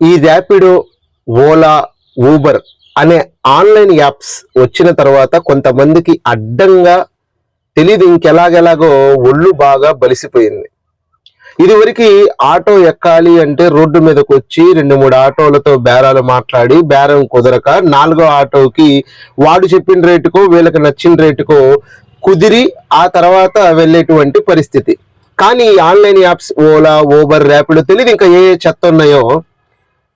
ఈ Rapido Ola Uber అనే online apps వచ్చిన తర్వాత కొంతమందికి అడ్డంగా తెలియదు ఇంకెలాగెలాగో ఒళ్ళు బాగా బలిసిపోయింది. ఇదివరకు ఆటో ఎక్కాలి అంటే రోడ్డు మీదకి వచ్చి రెండు మూడు ఆటోలతో బేరాలు మాట్లాడి బేరం కుదరక నాలుగో ఆటోకి వాడు చెప్పిన రేటుకో వీళ్ళకి నచ్చిన రేటుకో కుదిరి ఆ తర్వాత వెళ్ళేటువంటి పరిస్థితి. కానీ ఈ online apps Ola Uber Rapido తెలియదు ఇంకా ఏ ఏ చెత్త ఉన్నాయో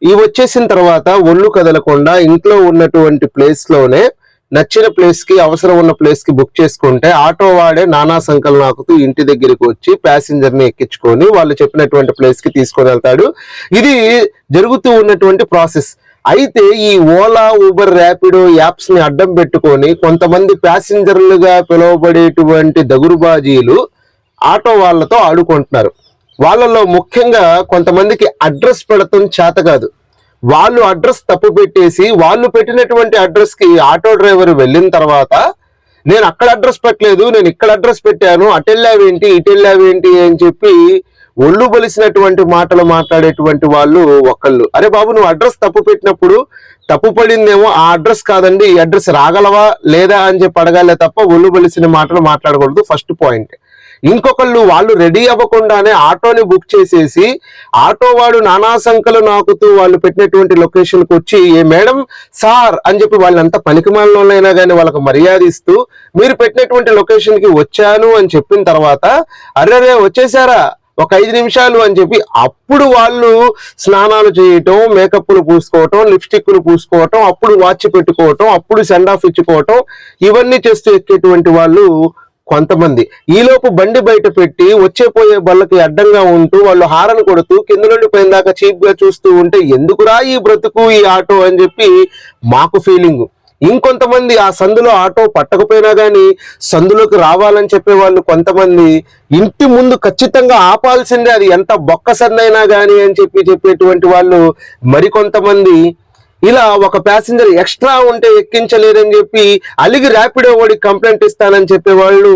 ఇవి వచ్చేసిన తర్వాత ఒళ్ళు కదలకుండా ఇంట్లో ఉన్నటువంటి ప్లేస్లోనే నచ్చిన ప్లేస్కి అవసరం ఉన్న ప్లేస్కి బుక్ చేసుకుంటే ఆటో వాడే నానా సంకలు నాకుతూ ఇంటి దగ్గరికి వచ్చి ప్యాసింజర్ని ఎక్కించుకొని వాళ్ళు చెప్పినటువంటి ప్లేస్కి తీసుకొని వెళ్తాడు. ఇది జరుగుతూ ఉన్నటువంటి ప్రాసెస్ అయితే ఈ ఓలా ఊబర్ ర్యాపిడో యాప్స్ని అడ్డం పెట్టుకొని కొంతమంది ప్యాసింజర్లుగా పిలువబడేటువంటి దగురుబాజీలు ఆటో వాళ్ళతో ఆడుకుంటున్నారు. వాళ్ళలో ముఖ్యంగా కొంతమందికి అడ్రస్ పెడతాం చేత కాదు. వాళ్ళు అడ్రస్ తప్పు పెట్టేసి వాళ్ళు పెట్టినటువంటి అడ్రస్కి ఆటో డ్రైవర్ వెళ్ళిన తర్వాత నేను అక్కడ అడ్రస్ పెట్టలేదు నేను ఇక్కడ అడ్రస్ పెట్టాను అటెళ్ళావేంటి ఇటెళ్ళావేంటి అని చెప్పి ఒళ్ళు బలిసినటువంటి మాటలు మాట్లాడేటువంటి వాళ్ళు ఒకళ్ళు. అరే బాబు నువ్వు అడ్రస్ తప్పు పెట్టినప్పుడు తప్పు పడిందేమో ఆ అడ్రస్ కాదండి ఈ అడ్రస్ రాగలవా లేదా అని చెప్పి అడగాలే తప్ప ఒళ్ళు బలిసిన మాటలు మాట్లాడకూడదు ఫస్ట్ పాయింట్ ఇంకొకళ్ళు వాళ్ళు రెడీ అవ్వకుండానే ఆటోని బుక్ చేసేసి ఆటో వాడు నానా సంఖ్యలు నాకుతూ వాళ్ళు పెట్టినటువంటి లొకేషన్కి వచ్చి ఏ మేడం సార్ అని చెప్పి వాళ్ళంతా పనికిమాలలోనైనా కానీ వాళ్ళకి మర్యాద ఇస్తూ మీరు పెట్టినటువంటి లొకేషన్కి వచ్చాను అని చెప్పిన తర్వాత అర్రే వచ్చేసారా ఒక ఐదు నిమిషాలు అని చెప్పి అప్పుడు వాళ్ళు స్నానాలు చేయటం మేకప్లు పూసుకోవటం లిప్స్టిక్లు పూసుకోవటం అప్పుడు వాచ్ పెట్టుకోవటం అప్పుడు సెండ్ ఆఫ్ ఇచ్చుకోవటం ఇవన్నీ చేస్తూ ఎక్కేటువంటి వాళ్ళు కొంతమంది. ఈలోపు బండి బయట పెట్టి వచ్చే పోయే బళ్ళకి అడ్డంగా ఉంటూ వాళ్ళు హారన్ కొడుతూ కింద నుండి పైన దాకా చీప్గా చూస్తూ ఉంటే ఎందుకురా ఈ బ్రతుకు ఈ ఆటో? అని చెప్పి మాకు ఫీలింగ్ ఇంకొంతమంది ఆ సందులో ఆటో పట్టకపోయినా కానీ సందులోకి రావాలని చెప్పే వాళ్ళు కొంతమంది ఇంటి ముందు ఖచ్చితంగా ఆపాల్సిందే అది ఎంత బొక్క సందైనా కానీ అని చెప్పి చెప్పేటువంటి వాళ్ళు మరికొంతమంది ఇలా ఒక ప్యాసింజర్ ఎక్స్ట్రా ఉంటే ఎక్కించలేదని చెప్పి అలిగి ర్యాపిడో ఓడి కంప్లైంట్ ఇస్తానని చెప్పేవాళ్ళు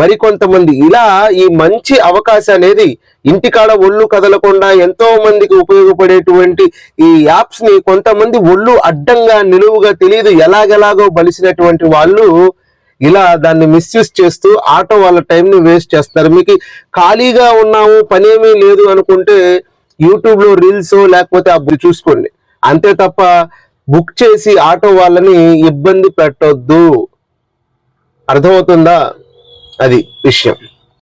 మరికొంతమంది. ఇలా ఈ మంచి అవకాశం అనేది ఇంటికాడ ఒళ్ళు కదలకుండా ఎంతో మందికి ఉపయోగపడేటువంటి ఈ యాప్స్ని కొంతమంది ఒళ్ళు అడ్డంగా నిలువుగా తెలియదు ఎలాగెలాగో బలిసినటువంటి వాళ్ళు ఇలా దాన్ని మిస్యూజ్ చేస్తూ ఆటో వాళ్ళ టైంని వేస్ట్ చేస్తారు మీకు ఖాళీగా ఉన్నాము పనేమీ లేదు అనుకుంటే యూట్యూబ్లో రీల్స్ లేకపోతే అప్పుడు చూసుకోండి. అంతే తప్ప బుక్ చేసి ఆటో వాళ్ళని ఇబ్బంది పెట్టొద్దు. అర్థమవుతుందా? అది విషయం.